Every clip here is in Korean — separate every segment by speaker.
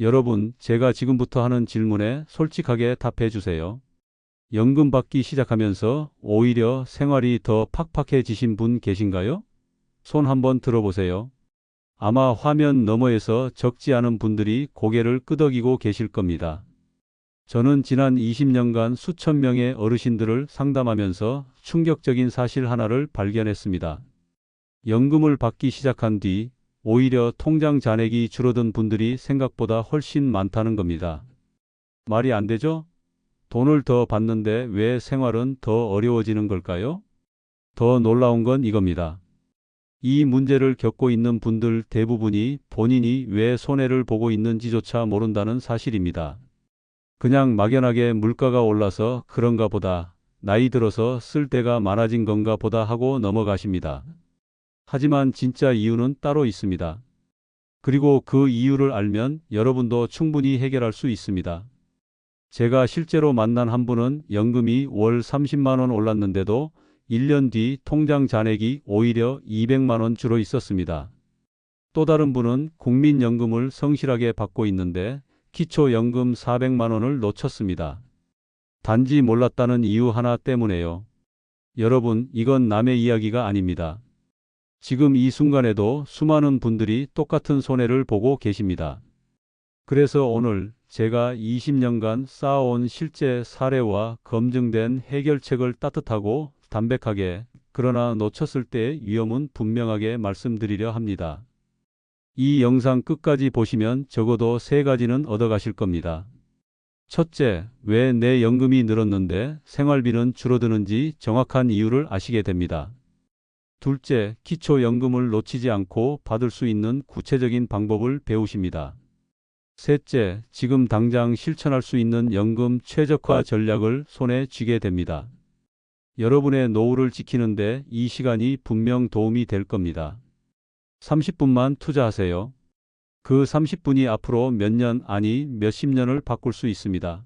Speaker 1: 여러분, 제가 지금부터 하는 질문에 솔직하게 답해 주세요. 연금 받기 시작하면서 오히려 생활이 더 팍팍해지신 분 계신가요? 손 한번 들어보세요. 아마 화면 너머에서 적지 않은 분들이 고개를 끄덕이고 계실 겁니다. 저는 지난 20년간 수천 명의 어르신들을 상담하면서 충격적인 사실 하나를 발견했습니다. 연금을 받기 시작한 뒤 오히려 통장 잔액이 줄어든 분들이 생각보다 훨씬 많다는 겁니다. 말이 안 되죠? 돈을 더 받는데 왜 생활은 더 어려워지는 걸까요? 더 놀라운 건 이겁니다. 이 문제를 겪고 있는 분들 대부분이 본인이 왜 손해를 보고 있는지조차 모른다는 사실입니다. 그냥 막연하게 물가가 올라서 그런가 보다, 나이 들어서 쓸 데가 많아진 건가 보다 하고 넘어가십니다. 하지만 진짜 이유는 따로 있습니다. 그리고 그 이유를 알면 여러분도 충분히 해결할 수 있습니다. 제가 실제로 만난 한 분은 연금이 월 30만 원 올랐는데도 1년 뒤 통장 잔액이 오히려 200만 원 줄어 있었습니다. 또 다른 분은 국민연금을 성실하게 받고 있는데 기초연금 400만 원을 놓쳤습니다. 단지 몰랐다는 이유 하나 때문에요. 여러분, 이건 남의 이야기가 아닙니다. 지금 이 순간에도 수많은 분들이 똑같은 손해를 보고 계십니다. 그래서 오늘 제가 20년간 쌓아온 실제 사례와 검증된 해결책을 따뜻하고 담백하게 그러나 놓쳤을 때의 위험은 분명하게 말씀드리려 합니다. 이 영상 끝까지 보시면 적어도 세 가지는 얻어가실 겁니다. 첫째, 왜 내 연금이 늘었는데 생활비는 줄어드는지 정확한 이유를 아시게 됩니다. 둘째, 기초연금을 놓치지 않고 받을 수 있는 구체적인 방법을 배우십니다. 셋째, 지금 당장 실천할 수 있는 연금 최적화 전략을 손에 쥐게 됩니다. 여러분의 노후를 지키는데 이 시간이 분명 도움이 될 겁니다. 30분만 투자하세요. 그 30분이 앞으로 몇 년 아니 몇십 년을 바꿀 수 있습니다.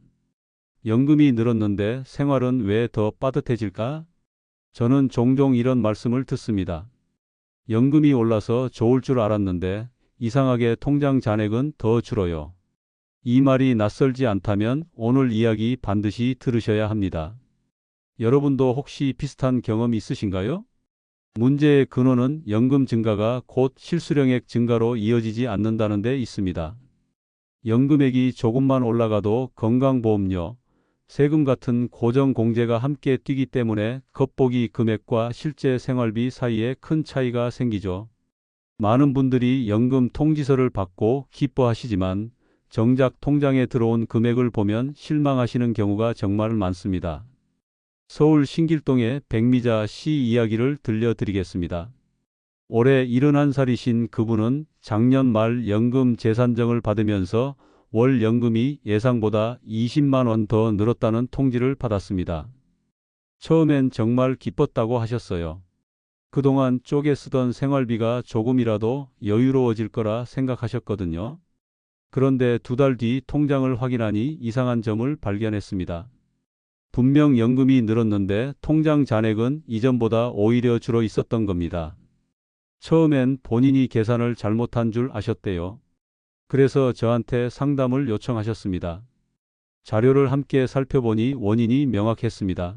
Speaker 1: 연금이 늘었는데 생활은 왜 더 빠듯해질까? 저는 종종 이런 말씀을 듣습니다. 연금이 올라서 좋을 줄 알았는데 이상하게 통장 잔액은 더 줄어요. 이 말이 낯설지 않다면 오늘 이야기 반드시 들으셔야 합니다. 여러분도 혹시 비슷한 경험 있으신가요? 문제의 근원은 연금 증가가 곧 실수령액 증가로 이어지지 않는다는 데 있습니다. 연금액이 조금만 올라가도 건강보험료, 세금 같은 고정 공제가 함께 뛰기 때문에 겉보기 금액과 실제 생활비 사이에 큰 차이가 생기죠. 많은 분들이 연금 통지서를 받고 기뻐하시지만 정작 통장에 들어온 금액을 보면 실망하시는 경우가 정말 많습니다. 서울 신길동의 백미자 씨 이야기를 들려드리겠습니다. 올해 71살이신 그분은 작년 말 연금 재산정을 받으면서 월 연금이 예상보다 20만 원 더 늘었다는 통지를 받았습니다. 처음엔 정말 기뻤다고 하셨어요. 그동안 쪼개 쓰던 생활비가 조금이라도 여유로워질 거라 생각하셨거든요. 그런데 두 달 뒤 통장을 확인하니 이상한 점을 발견했습니다. 분명 연금이 늘었는데 통장 잔액은 이전보다 오히려 줄어 있었던 겁니다. 처음엔 본인이 계산을 잘못한 줄 아셨대요. 그래서 저한테 상담을 요청하셨습니다. 자료를 함께 살펴보니 원인이 명확했습니다.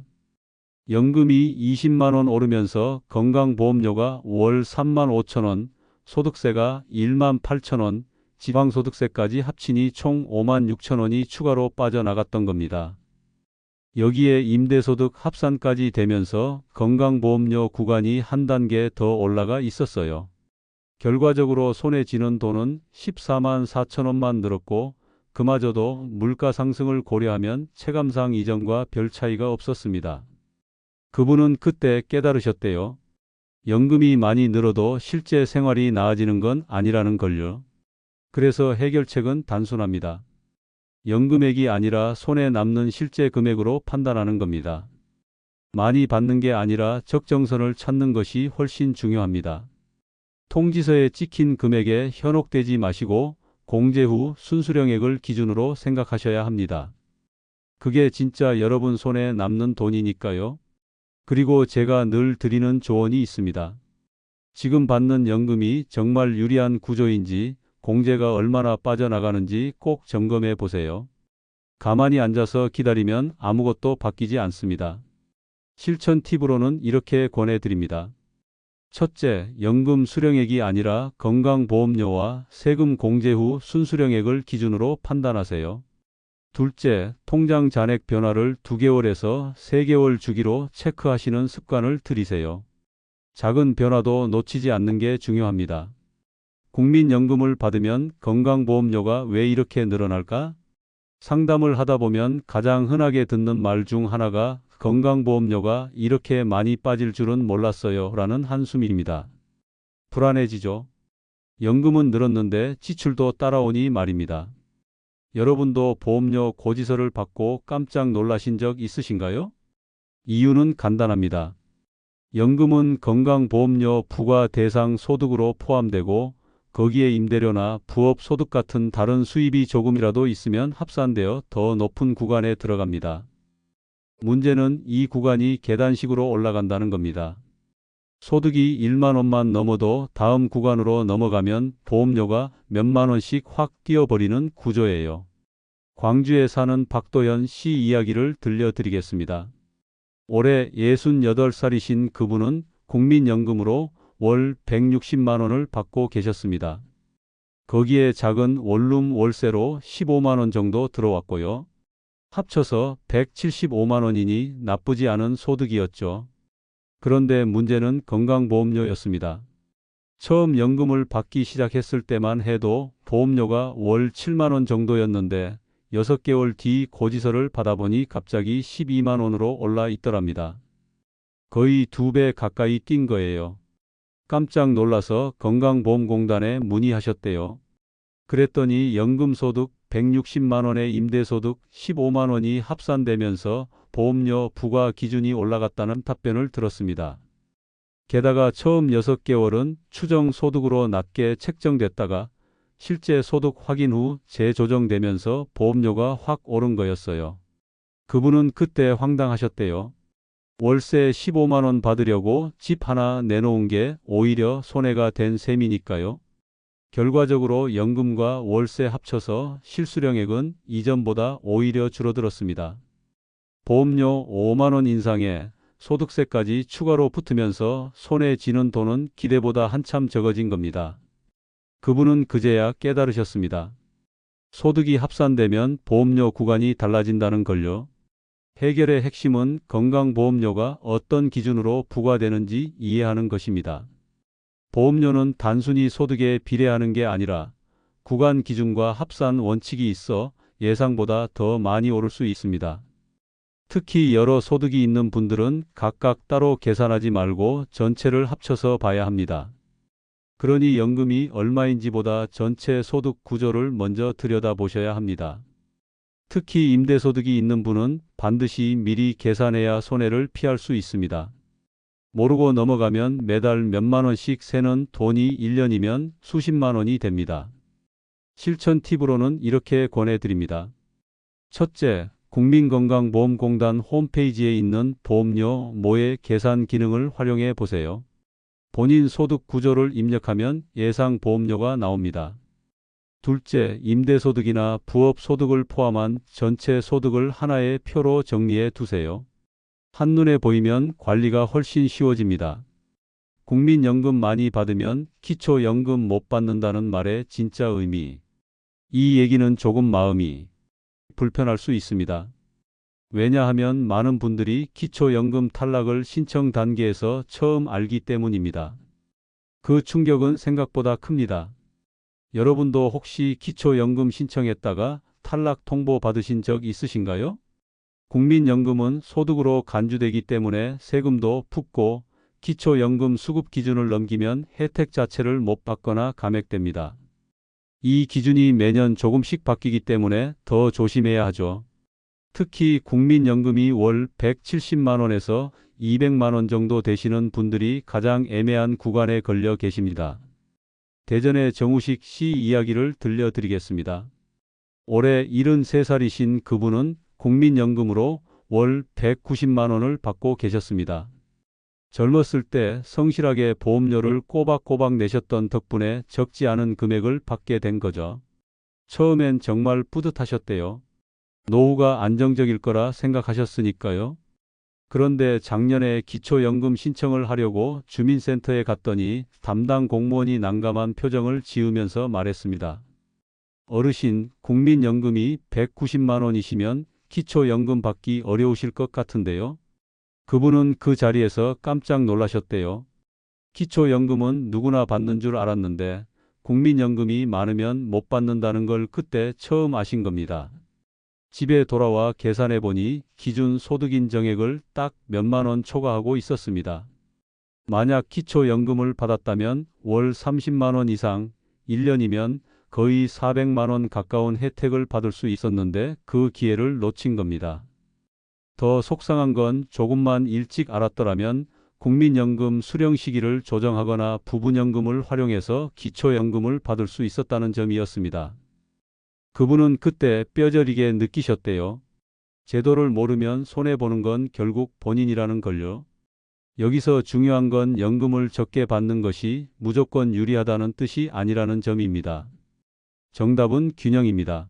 Speaker 1: 연금이 20만 원 오르면서 건강보험료가 월 3만 5천 원, 소득세가 1만 8천 원, 지방소득세까지 합치니 총 5만 6천 원이 추가로 빠져나갔던 겁니다. 여기에 임대소득 합산까지 되면서 건강보험료 구간이 한 단계 더 올라가 있었어요. 결과적으로 손에 쥐는 돈은 14만 4천 원만 늘었고 그마저도 물가 상승을 고려하면 체감상 이전과 별 차이가 없었습니다. 그분은 그때 깨달으셨대요. 연금이 많이 늘어도 실제 생활이 나아지는 건 아니라는 걸요. 그래서 해결책은 단순합니다. 연금액이 아니라 손에 남는 실제 금액으로 판단하는 겁니다. 많이 받는 게 아니라 적정선을 찾는 것이 훨씬 중요합니다. 통지서에 찍힌 금액에 현혹되지 마시고 공제 후 순수령액을 기준으로 생각하셔야 합니다. 그게 진짜 여러분 손에 남는 돈이니까요. 그리고 제가 늘 드리는 조언이 있습니다. 지금 받는 연금이 정말 유리한 구조인지 공제가 얼마나 빠져나가는지 꼭 점검해 보세요. 가만히 앉아서 기다리면 아무것도 바뀌지 않습니다. 실천 팁으로는 이렇게 권해드립니다. 첫째, 연금 수령액이 아니라 건강보험료와 세금 공제 후 순수령액을 기준으로 판단하세요. 둘째, 통장 잔액 변화를 2개월에서 3개월 주기로 체크하시는 습관을 들이세요. 작은 변화도 놓치지 않는 게 중요합니다. 국민연금을 받으면 건강보험료가 왜 이렇게 늘어날까? 상담을 하다 보면 가장 흔하게 듣는 말 중 하나가 건강보험료가 이렇게 많이 빠질 줄은 몰랐어요. 라는 한숨입니다. 불안해지죠? 연금은 늘었는데 지출도 따라오니 말입니다. 여러분도 보험료 고지서를 받고 깜짝 놀라신 적 있으신가요? 이유는 간단합니다. 연금은 건강보험료 부과 대상 소득으로 포함되고 거기에 임대료나 부업 소득 같은 다른 수입이 조금이라도 있으면 합산되어 더 높은 구간에 들어갑니다. 문제는 이 구간이 계단식으로 올라간다는 겁니다. 소득이 1만 원만 넘어도 다음 구간으로 넘어가면 보험료가 몇만 원씩 확 뛰어버리는 구조예요. 광주에 사는 박도현 씨 이야기를 들려드리겠습니다. 올해 68살이신 그분은 국민연금으로 월 160만 원을 받고 계셨습니다. 거기에 작은 원룸 월세로 15만 원 정도 들어왔고요. 합쳐서 175만 원이니 나쁘지 않은 소득이었죠. 그런데 문제는 건강보험료였습니다. 처음 연금을 받기 시작했을 때만 해도 보험료가 월 7만 원 정도였는데 6개월 뒤 고지서를 받아보니 갑자기 12만 원으로 올라 있더랍니다. 거의 두 배 가까이 뛴 거예요. 깜짝 놀라서 건강보험공단에 문의하셨대요. 그랬더니 연금소득 160만 원에 임대소득 15만 원이 합산되면서 보험료 부과 기준이 올라갔다는 답변을 들었습니다. 게다가 처음 6개월은 추정 소득으로 낮게 책정됐다가 실제 소득 확인 후 재조정되면서 보험료가 확 오른 거였어요. 그분은 그때 황당하셨대요. 월세 15만 원 받으려고 집 하나 내놓은 게 오히려 손해가 된 셈이니까요. 결과적으로 연금과 월세 합쳐서 실수령액은 이전보다 오히려 줄어들었습니다. 보험료 5만 원 인상에 소득세까지 추가로 붙으면서 손에 쥐는 돈은 기대보다 한참 적어진 겁니다. 그분은 그제야 깨달으셨습니다. 소득이 합산되면 보험료 구간이 달라진다는 걸요. 해결의 핵심은 건강보험료가 어떤 기준으로 부과되는지 이해하는 것입니다. 보험료는 단순히 소득에 비례하는 게 아니라 구간 기준과 합산 원칙이 있어 예상보다 더 많이 오를 수 있습니다. 특히 여러 소득이 있는 분들은 각각 따로 계산하지 말고 전체를 합쳐서 봐야 합니다. 그러니 연금이 얼마인지보다 전체 소득 구조를 먼저 들여다보셔야 합니다. 특히 임대소득이 있는 분은 반드시 미리 계산해야 손해를 피할 수 있습니다. 모르고 넘어가면 매달 몇만 원씩 새는 돈이 1년이면 수십만 원이 됩니다. 실천 팁으로는 이렇게 권해드립니다. 첫째, 국민건강보험공단 홈페이지에 있는 보험료 모의 계산 기능을 활용해 보세요. 본인 소득 구조를 입력하면 예상 보험료가 나옵니다. 둘째, 임대소득이나 부업소득을 포함한 전체 소득을 하나의 표로 정리해 두세요. 한눈에 보이면 관리가 훨씬 쉬워집니다. 국민연금 많이 받으면 기초연금 못 받는다는 말의 진짜 의미. 이 얘기는 조금 마음이 불편할 수 있습니다. 왜냐하면 많은 분들이 기초연금 탈락을 신청 단계에서 처음 알기 때문입니다. 그 충격은 생각보다 큽니다. 여러분도 혹시 기초연금 신청했다가 탈락 통보 받으신 적 있으신가요? 국민연금은 소득으로 간주되기 때문에 세금도 붙고 기초연금 수급 기준을 넘기면 혜택 자체를 못 받거나 감액됩니다. 이 기준이 매년 조금씩 바뀌기 때문에 더 조심해야 하죠. 특히 국민연금이 월 170만 원에서 200만 원 정도 되시는 분들이 가장 애매한 구간에 걸려 계십니다. 대전의 정우식 씨 이야기를 들려드리겠습니다. 올해 73살이신 그분은 국민연금으로 월 190만 원을 받고 계셨습니다. 젊었을 때 성실하게 보험료를 꼬박꼬박 내셨던 덕분에 적지 않은 금액을 받게 된 거죠. 처음엔 정말 뿌듯하셨대요. 노후가 안정적일 거라 생각하셨으니까요. 그런데 작년에 기초연금 신청을 하려고 주민센터에 갔더니 담당 공무원이 난감한 표정을 지으면서 말했습니다. 어르신, 국민연금이 190만 원이시면 기초연금 받기 어려우실 것 같은데요. 그분은 그 자리에서 깜짝 놀라셨대요. 기초연금은 누구나 받는 줄 알았는데 국민연금이 많으면 못 받는다는 걸 그때 처음 아신 겁니다. 집에 돌아와 계산해 보니 기준 소득인 정액을 딱 몇만 원 초과하고 있었습니다. 만약 기초연금을 받았다면 월 30만 원 이상, 1년이면 거의 400만 원 가까운 혜택을 받을 수 있었는데 그 기회를 놓친 겁니다. 더 속상한 건 조금만 일찍 알았더라면 국민연금 수령 시기를 조정하거나 부분연금을 활용해서 기초연금을 받을 수 있었다는 점이었습니다. 그분은 그때 뼈저리게 느끼셨대요. 제도를 모르면 손해보는 건 결국 본인이라는 걸요. 여기서 중요한 건 연금을 적게 받는 것이 무조건 유리하다는 뜻이 아니라는 점입니다. 정답은 균형입니다.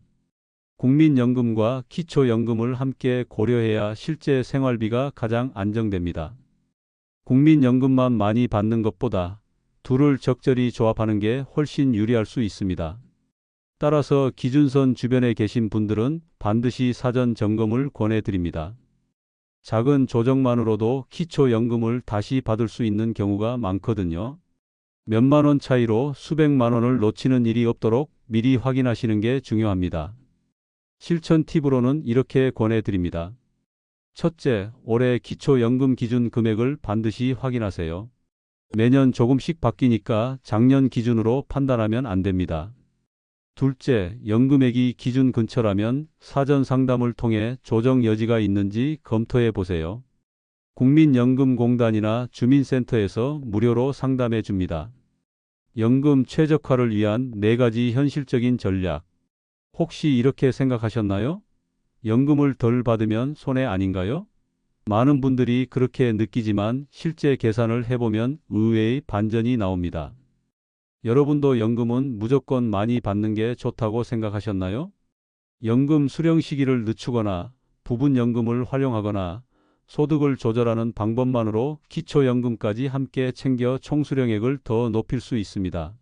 Speaker 1: 국민연금과 기초연금을 함께 고려해야 실제 생활비가 가장 안정됩니다. 국민연금만 많이 받는 것보다 둘을 적절히 조합하는 게 훨씬 유리할 수 있습니다. 따라서 기준선 주변에 계신 분들은 반드시 사전 점검을 권해드립니다. 작은 조정만으로도 기초연금을 다시 받을 수 있는 경우가 많거든요. 몇만 원 차이로 수백만 원을 놓치는 일이 없도록 미리 확인하시는 게 중요합니다. 실천 팁으로는 이렇게 권해드립니다. 첫째, 올해 기초연금 기준 금액을 반드시 확인하세요. 매년 조금씩 바뀌니까 작년 기준으로 판단하면 안 됩니다. 둘째, 연금액이 기준 근처라면 사전 상담을 통해 조정 여지가 있는지 검토해 보세요. 국민연금공단이나 주민센터에서 무료로 상담해 줍니다. 연금 최적화를 위한 네 가지 현실적인 전략. 혹시 이렇게 생각하셨나요? 연금을 덜 받으면 손해 아닌가요? 많은 분들이 그렇게 느끼지만 실제 계산을 해보면 의외의 반전이 나옵니다. 여러분도 연금은 무조건 많이 받는 게 좋다고 생각하셨나요? 연금 수령 시기를 늦추거나 부분 연금을 활용하거나 소득을 조절하는 방법만으로 기초연금까지 함께 챙겨 총수령액을 더 높일 수 있습니다.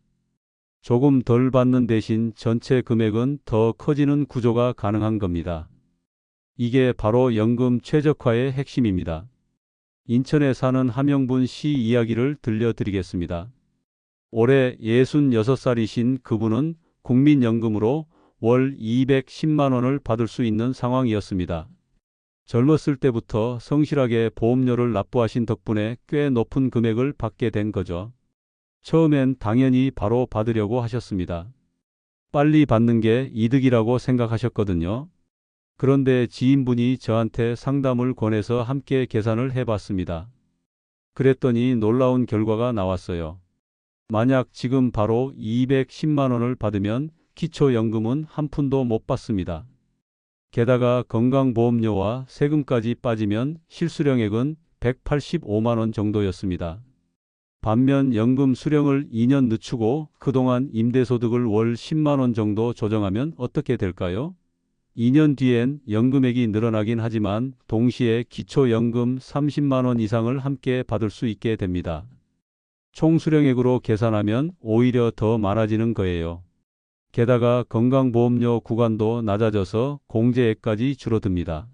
Speaker 1: 조금 덜 받는 대신 전체 금액은 더 커지는 구조가 가능한 겁니다. 이게 바로 연금 최적화의 핵심입니다. 인천에 사는 함영분 씨 이야기를 들려드리겠습니다. 올해 66살이신 그분은 국민연금으로 월 210만 원을 받을 수 있는 상황이었습니다. 젊었을 때부터 성실하게 보험료를 납부하신 덕분에 꽤 높은 금액을 받게 된 거죠. 처음엔 당연히 바로 받으려고 하셨습니다. 빨리 받는 게 이득이라고 생각하셨거든요. 그런데 지인분이 저한테 상담을 권해서 함께 계산을 해봤습니다. 그랬더니 놀라운 결과가 나왔어요. 만약 지금 바로 210만 원을 받으면 기초연금은 한 푼도 못 받습니다. 게다가 건강보험료와 세금까지 빠지면 실수령액은 185만 원 정도였습니다. 반면 연금 수령을 2년 늦추고 그동안 임대소득을 월 10만 원 정도 조정하면 어떻게 될까요? 2년 뒤엔 연금액이 늘어나긴 하지만 동시에 기초연금 30만 원 이상을 함께 받을 수 있게 됩니다. 총 수령액으로 계산하면 오히려 더 많아지는 거예요. 게다가 건강보험료 구간도 낮아져서 공제액까지 줄어듭니다.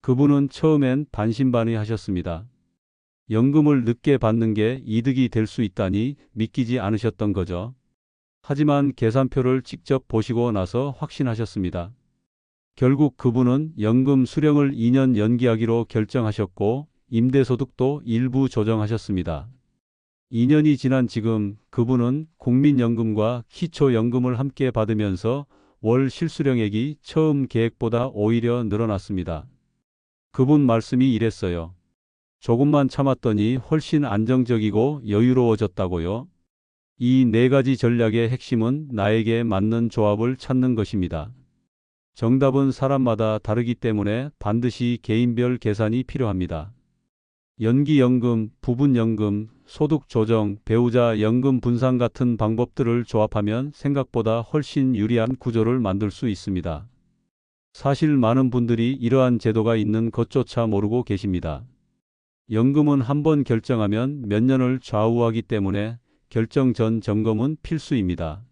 Speaker 1: 그분은 처음엔 반신반의 하셨습니다. 연금을 늦게 받는 게 이득이 될 수 있다니 믿기지 않으셨던 거죠. 하지만 계산표를 직접 보시고 나서 확신하셨습니다. 결국 그분은 연금 수령을 2년 연기하기로 결정하셨고 임대소득도 일부 조정하셨습니다. 2년이 지난 지금 그분은 국민연금과 기초연금을 함께 받으면서 월 실수령액이 처음 계획보다 오히려 늘어났습니다. 그분 말씀이 이랬어요. 조금만 참았더니 훨씬 안정적이고 여유로워졌다고요. 이 네 가지 전략의 핵심은 나에게 맞는 조합을 찾는 것입니다. 정답은 사람마다 다르기 때문에 반드시 개인별 계산이 필요합니다. 연기연금, 부분연금, 소득조정, 배우자 연금 분산 같은 방법들을 조합하면 생각보다 훨씬 유리한 구조를 만들 수 있습니다. 사실 많은 분들이 이러한 제도가 있는 것조차 모르고 계십니다. 연금은 한번 결정하면 몇 년을 좌우하기 때문에 결정 전 점검은 필수입니다.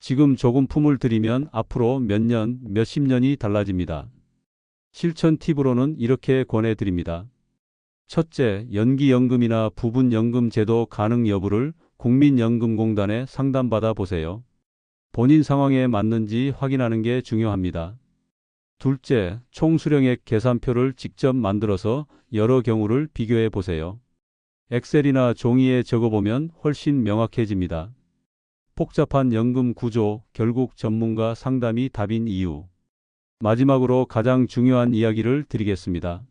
Speaker 1: 지금 조금 품을 들이면 앞으로 몇 년, 몇십 년이 달라집니다. 실천 팁으로는 이렇게 권해드립니다. 첫째, 연기연금이나 부분연금 제도 가능 여부를 국민연금공단에 상담받아 보세요. 본인 상황에 맞는지 확인하는 게 중요합니다. 둘째, 총수령액 계산표를 직접 만들어서 여러 경우를 비교해 보세요. 엑셀이나 종이에 적어보면 훨씬 명확해집니다. 복잡한 연금 구조, 결국 전문가 상담이 답인 이유. 마지막으로 가장 중요한 이야기를 드리겠습니다.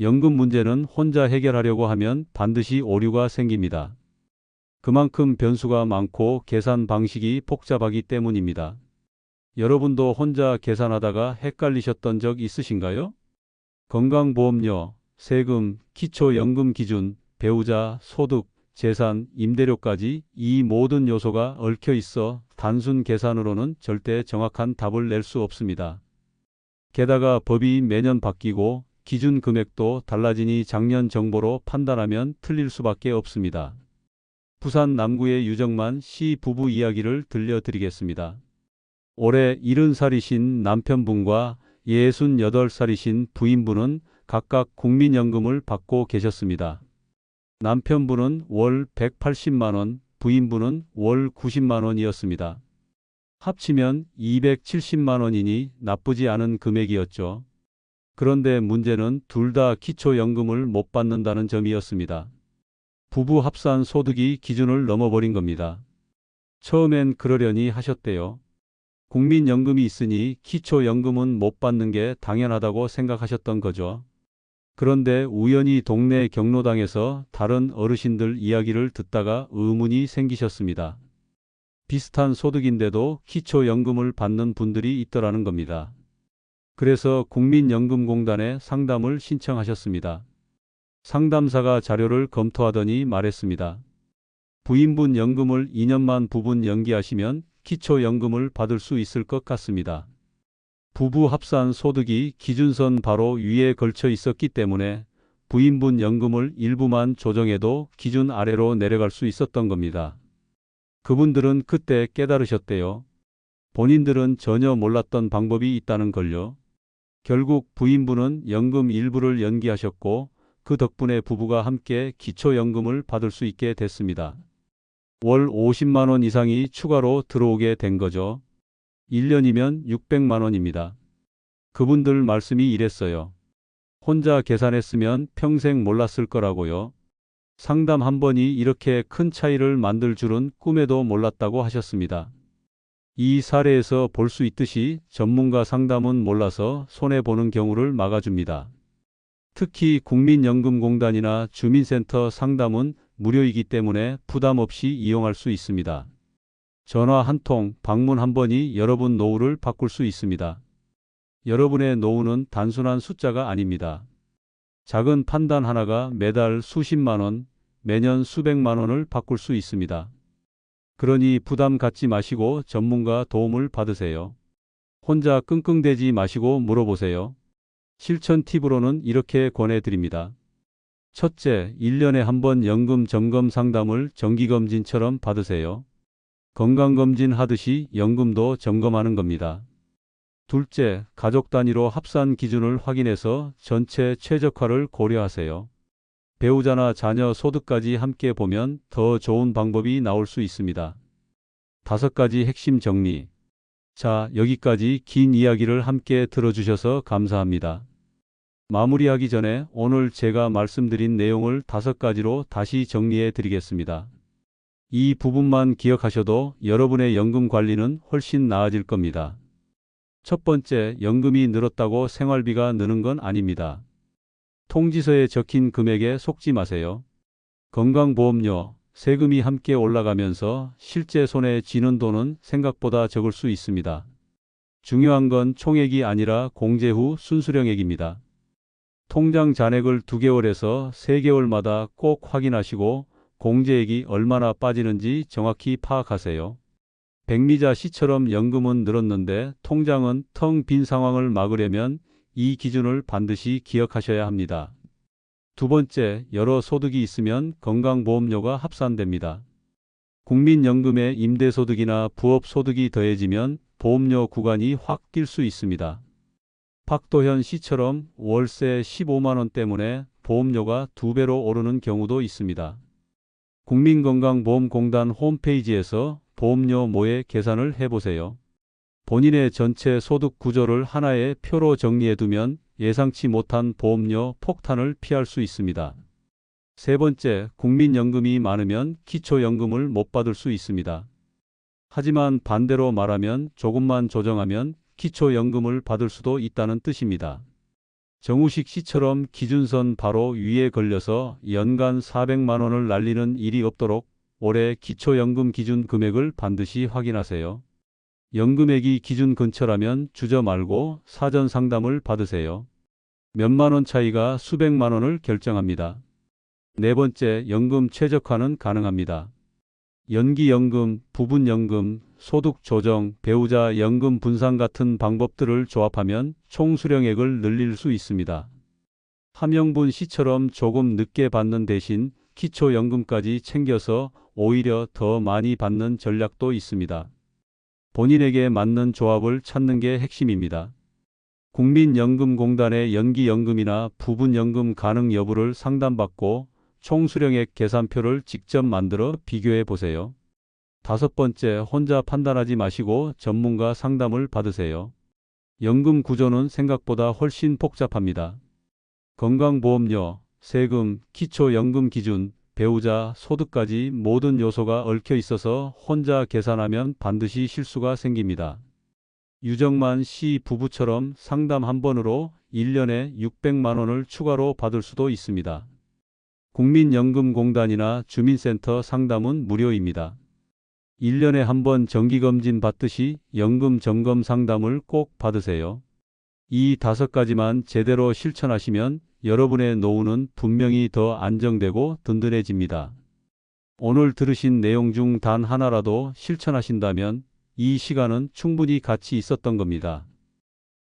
Speaker 1: 연금 문제는 혼자 해결하려고 하면 반드시 오류가 생깁니다. 그만큼 변수가 많고 계산 방식이 복잡하기 때문입니다. 여러분도 혼자 계산하다가 헷갈리셨던 적 있으신가요? 건강보험료, 세금, 기초연금 기준, 배우자, 소득, 재산, 임대료까지 이 모든 요소가 얽혀 있어 단순 계산으로는 절대 정확한 답을 낼 수 없습니다. 게다가 법이 매년 바뀌고 기준 금액도 달라지니 작년 정보로 판단하면 틀릴 수밖에 없습니다. 부산 남구의 유정만 씨 부부 이야기를 들려드리겠습니다. 올해 70살이신 남편분과 68살이신 부인분은 각각 국민연금을 받고 계셨습니다. 남편분은 월 180만원, 부인분은 월 90만원이었습니다. 합치면 270만원이니 나쁘지 않은 금액이었죠. 그런데 문제는 둘 다 기초연금을 못 받는다는 점이었습니다. 부부 합산 소득이 기준을 넘어버린 겁니다. 처음엔 그러려니 하셨대요. 국민연금이 있으니 기초연금은 못 받는 게 당연하다고 생각하셨던 거죠. 그런데 우연히 동네 경로당에서 다른 어르신들 이야기를 듣다가 의문이 생기셨습니다. 비슷한 소득인데도 기초연금을 받는 분들이 있더라는 겁니다. 그래서 국민연금공단에 상담을 신청하셨습니다. 상담사가 자료를 검토하더니 말했습니다. 부인분 연금을 2년만 부분 연기하시면 기초연금을 받을 수 있을 것 같습니다. 부부 합산 소득이 기준선 바로 위에 걸쳐 있었기 때문에 부인분 연금을 일부만 조정해도 기준 아래로 내려갈 수 있었던 겁니다. 그분들은 그때 깨달으셨대요. 본인들은 전혀 몰랐던 방법이 있다는 걸요. 결국 부인분은 연금 일부를 연기하셨고 그 덕분에 부부가 함께 기초연금을 받을 수 있게 됐습니다. 월 50만 원 이상이 추가로 들어오게 된 거죠. 1년이면 600만 원입니다. 그분들 말씀이 이랬어요. 혼자 계산했으면 평생 몰랐을 거라고요. 상담 한 번이 이렇게 큰 차이를 만들 줄은 꿈에도 몰랐다고 하셨습니다. 이 사례에서 볼 수 있듯이 전문가 상담은 몰라서 손해보는 경우를 막아줍니다. 특히 국민연금공단이나 주민센터 상담은 무료이기 때문에 부담 없이 이용할 수 있습니다. 전화 한 통, 방문 한 번이 여러분 노후를 바꿀 수 있습니다. 여러분의 노후는 단순한 숫자가 아닙니다. 작은 판단 하나가 매달 수십만 원, 매년 수백만 원을 바꿀 수 있습니다. 그러니 부담 갖지 마시고 전문가 도움을 받으세요. 혼자 끙끙대지 마시고 물어보세요. 실천 팁으로는 이렇게 권해드립니다. 첫째, 1년에 한 번 연금 점검 상담을 정기검진처럼 받으세요. 건강검진 하듯이 연금도 점검하는 겁니다. 둘째, 가족 단위로 합산 기준을 확인해서 전체 최적화를 고려하세요. 배우자나 자녀 소득까지 함께 보면 더 좋은 방법이 나올 수 있습니다. 다섯 가지 핵심 정리. 자, 여기까지 긴 이야기를 함께 들어주셔서 감사합니다. 마무리하기 전에 오늘 제가 말씀드린 내용을 다섯 가지로 다시 정리해 드리겠습니다. 이 부분만 기억하셔도 여러분의 연금 관리는 훨씬 나아질 겁니다. 첫 번째, 연금이 늘었다고 생활비가 느는 건 아닙니다. 통지서에 적힌 금액에 속지 마세요. 건강보험료, 세금이 함께 올라가면서 실제 손에 쥐는 돈은 생각보다 적을 수 있습니다. 중요한 건 총액이 아니라 공제 후 순수령액입니다. 통장 잔액을 2개월에서 3개월마다 꼭 확인하시고 공제액이 얼마나 빠지는지 정확히 파악하세요. 백미자 씨처럼 연금은 늘었는데 통장은 텅 빈 상황을 막으려면 이 기준을 반드시 기억하셔야 합니다. 두 번째, 여러 소득이 있으면 건강보험료가 합산됩니다. 국민연금에 임대소득이나 부업소득이 더해지면 보험료 구간이 확뛸수 있습니다. 박도현 씨처럼 월세 15만원 때문에 보험료가 두 배로 오르는 경우도 있습니다. 국민건강보험공단 홈페이지에서 보험료 모의 계산을 해보세요. 본인의 전체 소득 구조를 하나의 표로 정리해두면 예상치 못한 보험료 폭탄을 피할 수 있습니다. 세 번째, 국민연금이 많으면 기초연금을 못 받을 수 있습니다. 하지만 반대로 말하면 조금만 조정하면 기초연금을 받을 수도 있다는 뜻입니다. 정우식 씨처럼 기준선 바로 위에 걸려서 연간 400만 원을 날리는 일이 없도록 올해 기초연금 기준 금액을 반드시 확인하세요. 연금액이 기준 근처라면 주저 말고 사전 상담을 받으세요. 몇만 원 차이가 수백만 원을 결정합니다. 네 번째, 연금 최적화는 가능합니다. 연기연금, 부분연금, 소득 조정, 배우자 연금 분산 같은 방법들을 조합하면 총 수령액을 늘릴 수 있습니다. 함영분 씨처럼 조금 늦게 받는 대신 기초연금까지 챙겨서 오히려 더 많이 받는 전략도 있습니다. 본인에게 맞는 조합을 찾는 게 핵심입니다. 국민연금공단의 연기연금이나 부분연금 가능 여부를 상담받고 총 수령액 계산표를 직접 만들어 비교해 보세요. 다섯 번째, 혼자 판단하지 마시고 전문가 상담을 받으세요. 연금 구조는 생각보다 훨씬 복잡합니다. 건강보험료, 세금, 기초연금 기준, 배우자, 소득까지 모든 요소가 얽혀 있어서 혼자 계산하면 반드시 실수가 생깁니다. 유정만 씨 부부처럼 상담 한 번으로 1년에 600만 원을 추가로 받을 수도 있습니다. 국민연금공단이나 주민센터 상담은 무료입니다. 1년에 한 번 정기검진 받듯이 연금 점검 상담을 꼭 받으세요. 이 다섯 가지만 제대로 실천하시면 여러분의 노후는 분명히 더 안정되고 든든해집니다. 오늘 들으신 내용 중 단 하나라도 실천하신다면 이 시간은 충분히 가치 있었던 겁니다.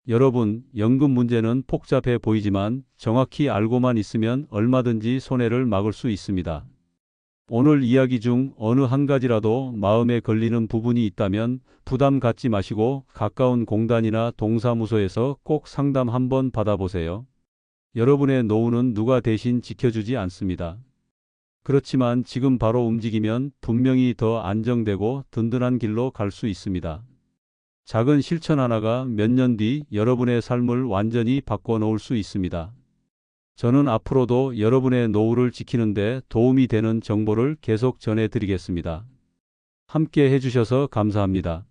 Speaker 1: 여러분, 연금 문제는 복잡해 보이지만 정확히 알고만 있으면 얼마든지 손해를 막을 수 있습니다. 오늘 이야기 중 어느 한 가지라도 마음에 걸리는 부분이 있다면 부담 갖지 마시고 가까운 공단이나 동사무소에서 꼭 상담 한번 받아보세요. 여러분의 노후는 누가 대신 지켜주지 않습니다. 그렇지만 지금 바로 움직이면 분명히 더 안정되고 든든한 길로 갈 수 있습니다. 작은 실천 하나가 몇 년 뒤 여러분의 삶을 완전히 바꿔 놓을 수 있습니다. 저는 앞으로도 여러분의 노후를 지키는데 도움이 되는 정보를 계속 전해드리겠습니다. 함께 해주셔서 감사합니다.